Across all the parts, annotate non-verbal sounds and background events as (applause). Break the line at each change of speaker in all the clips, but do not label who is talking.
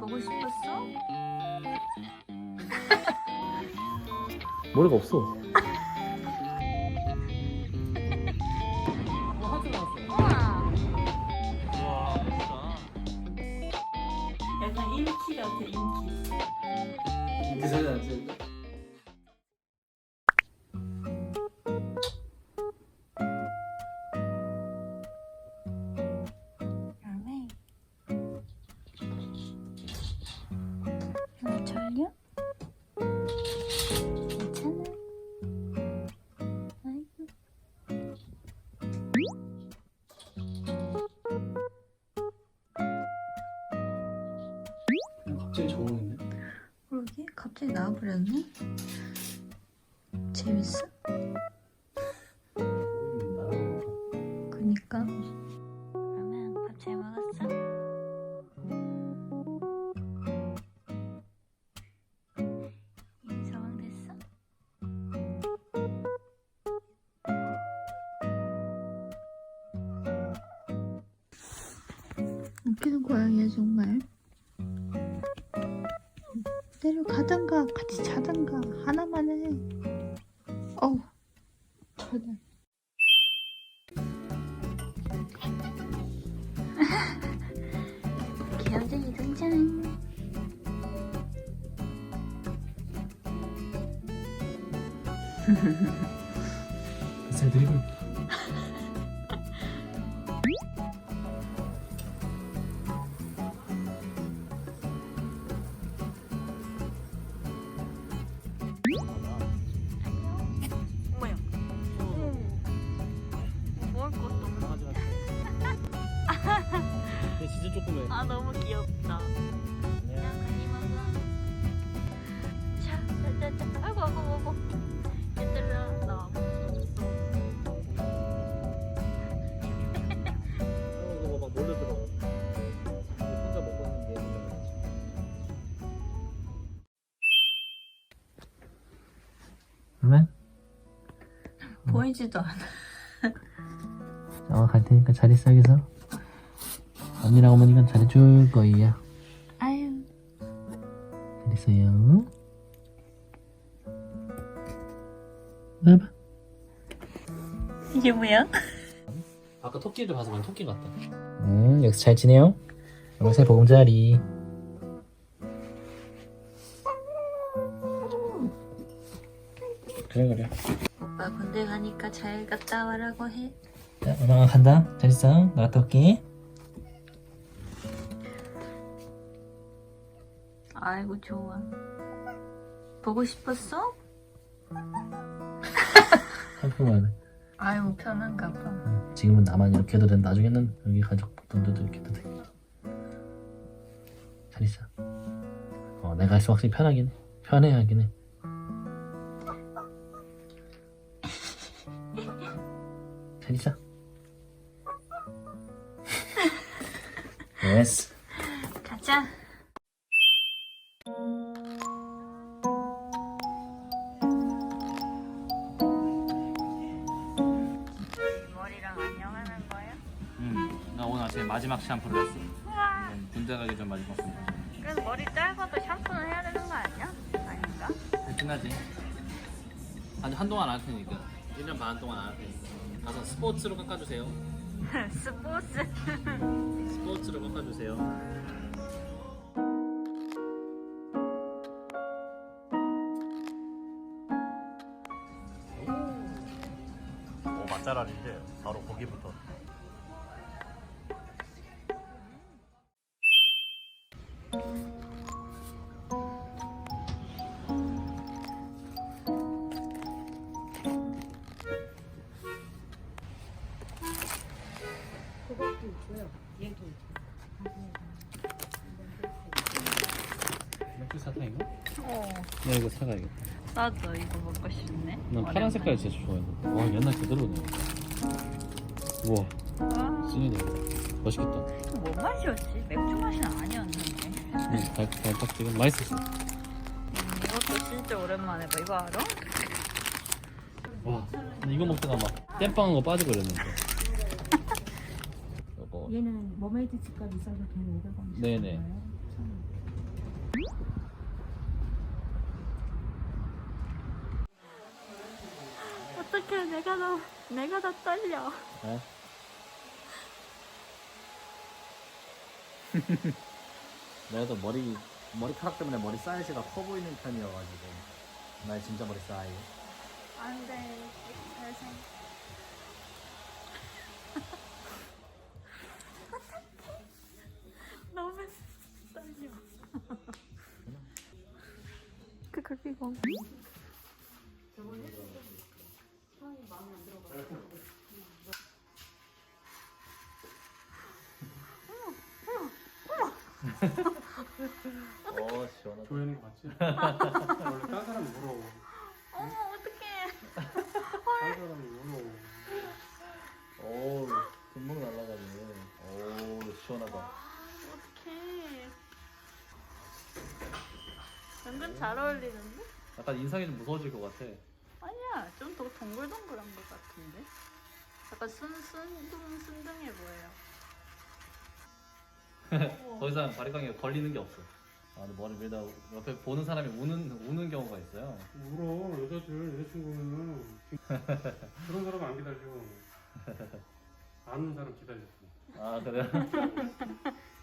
보고 싶었어?
머리가 없어.
우와.
약간 인기 같아 인기
이렇게 소리 나지?
열
갑자기 적응했네.
그러게 갑자기 나와버렸네. 재밌어? 웃기는 고양이야 정말. 내려가던가 같이 자던가 하나만 해. 어우, 저는. 귀염쟁이 (laughs) 등장.
제 드리블. 조그매.
아 너무 귀엽다. 그냥 많이 먹어. 자, 자, 자, 자. 아이고, 아이고, 아이고. 얘들아, 나. 어,
이거 막 몰려들어. 혼자 먹었는데. 그러면
보이지도 않아.
어, 갈 테니까 잘 있어 여기서. 언니랑 어머니가 잘해줄 거예요.
아유.
잘 있어요. 나봐.
이게 뭐야?
아까 토끼를 봐서 그냥 토끼 같다. 음, 여기서 잘 지내요? 요새 보금자리. 그래 그래.
오빠 군대 가니까 잘 갔다 와라고 해.
자, 엄마가 간다. 잘 있어. 나갔다 올게.
아이고 좋아. 보고 싶었어?
한푼만.
아이고 편한가 봐.
지금은 나만 이렇게 해도 돼. 나중에는 여기 가족 분들도 이렇게 해도 돼. 잘 있어. 어, 내가 있으면 확실히 편하긴 해. 편해 하긴 해. 잘 있어. (laughs) 예스.
가자.
아침에 마지막 샴푸를 했어. 응, 군대 가기 전 마지막 샴푸.
그래서 머리 짧아도 샴푸는 해야 되는 거 아니야? 아닌가?
그렇긴 하지. 아주 한동안 안 할 테니까. 1년 반 동안 안 할 테니까. 가서 스포츠로 깎아주세요. (laughs)
스포츠.
스포츠로 깎아주세요. 나 이거 사가야겠다.
나도 이거 먹고 싶네.
난 파란 색깔 진짜 좋아해. 와, 옛날 그대로네. 우와,
와,
찐이다. 맛있겠다.
뭐 맛이었지? 맥주 맛은 아니었는데.
응, 달, 달딱지근 맛있었어.
음, 이것도 진짜 오랜만에 봐. 이거 알아?
와, 근데 이거 먹다가 막 땜빵한 거. 요거
어. (laughs)
얘는 머메이드 집값 있어서 돈 500원
네네.
어떡해. 내가 더 내가 더 떨려.
어? (laughs) 내가 또 머리 머리카락 때문에 머리 사이즈가 커 보이는 편이어가지고. 나의 진짜 머리 사이즈
안돼. 잘생 너무 떨려. 그 갈비공
어 시원하다
조연이 봤지? 원래 딴 사람 물어.
어머 어떡해
딴 사람 물어.
오 금방 날라가네 오 시원하다
어떡해 은근 잘 어울리는데?
약간 인상이 좀 무서워질 것 같아.
아니야 좀 더 동글동글한 것 같은데? 약간 순, 순둥 순둥해 보여요 (laughs)
더 이상 바리깡에 걸리는 게 없어. 아, 근데 머리 밀다 옆에 보는 사람이 우는 우는 경우가 있어요.
울어 여자들 여자친구는 (laughs) 그런 사람 안 기다려. 아는 사람 기다렸어.
아 그래?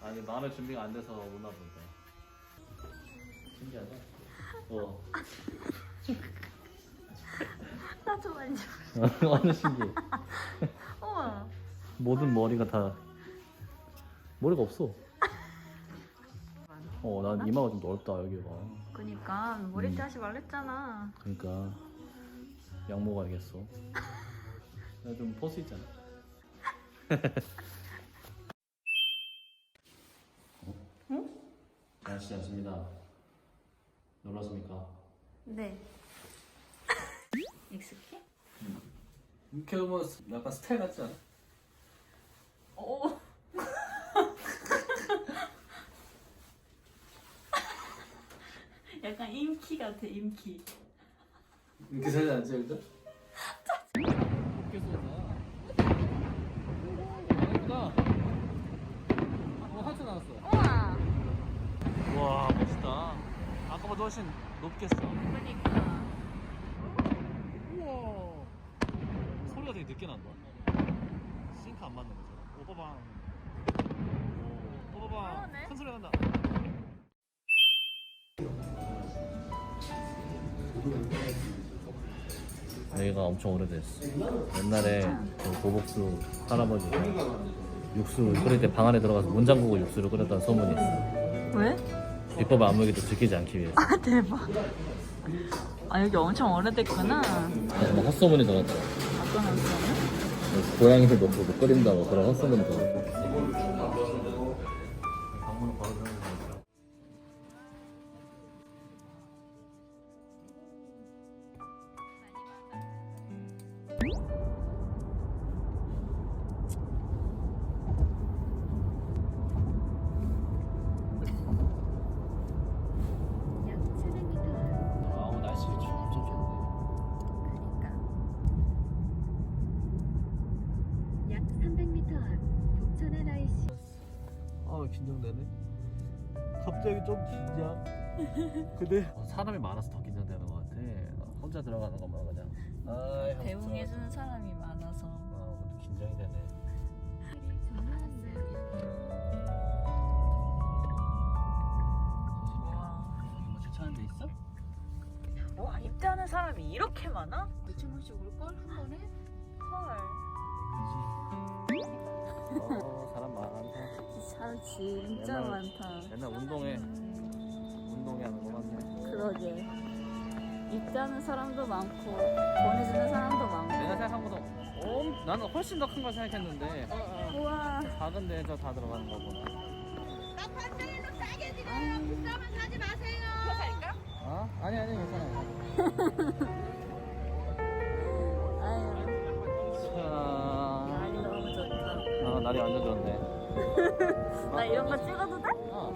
아니 마음의 준비가 안 돼서 우나 보다. 신기하다. 어. (laughs)
나도 완전 (laughs)
완전 신기해.
우와
모든 머리가 다 머리가 없어. 어, 난 이마가 좀 넓다 여기가.
그니까 머리띠
음.
하지 말랬잖아
그러니까 약 먹어야겠어. (laughs) 내가 좀 포스 있잖아.
날씨 않습니다 놀랐습니까?
네 (laughs) 익숙해?
이렇게 보면 약간 스타일 같지 않아?
오 인기 같아 인기
이렇게. 어 하트 나왔어.
우와
와 멋있다. 아까보다 훨씬 높겠어.
그니까
우와. 소리가 되게 늦게 난다. 싱크 안 맞는 거죠? 오빠방. 오, 오빠방.
그러네.
큰 소리 난다. 여기가 엄청 오래됐어. 옛날에 그 고복수 할아버지가 육수 끓일 때 방 안에 들어가서 문 잠그고 육수를 끓였다는 소문이 있어.
왜?
비법 안무기도 지키지 않기 위해서.
아 대박 아 여기 엄청 오래됐구나
막 헛소문이 돌았다.
어떤 음식이야?
고양이를 못 끓인다고 그런 헛소문이 돌았다. 긴장되네. 갑자기 좀 긴장. (laughs) 근데 어, 사람이 많아서 더 긴장되는 것 같아. 혼자 들어가는 것만 그냥. 아,
대응해주는 사람이 많아서
아, 그것도 긴장이 되네. 뭐 주차하는 데 있어?
와 입대하는 사람이 이렇게 많아?
2,000원씩 올걸 한 번에?
진짜
옛날-
많다
맨날 운동해. 운동해 하는 거 많네.
그러게 입대하는 사람도 많고 보내주는 사람도 많고
내가 생각한 것보다 엄, 나는 훨씬 더 큰 걸 생각했는데
우와
작은 데에서 다 들어가는 거구나. 어? 아니 아니 괜찮아요. (laughs)
아유
자,
날이 너무 좋다
어, 날이 완전 좋네.
나 이런 거 아, 찍어도 돼? 어.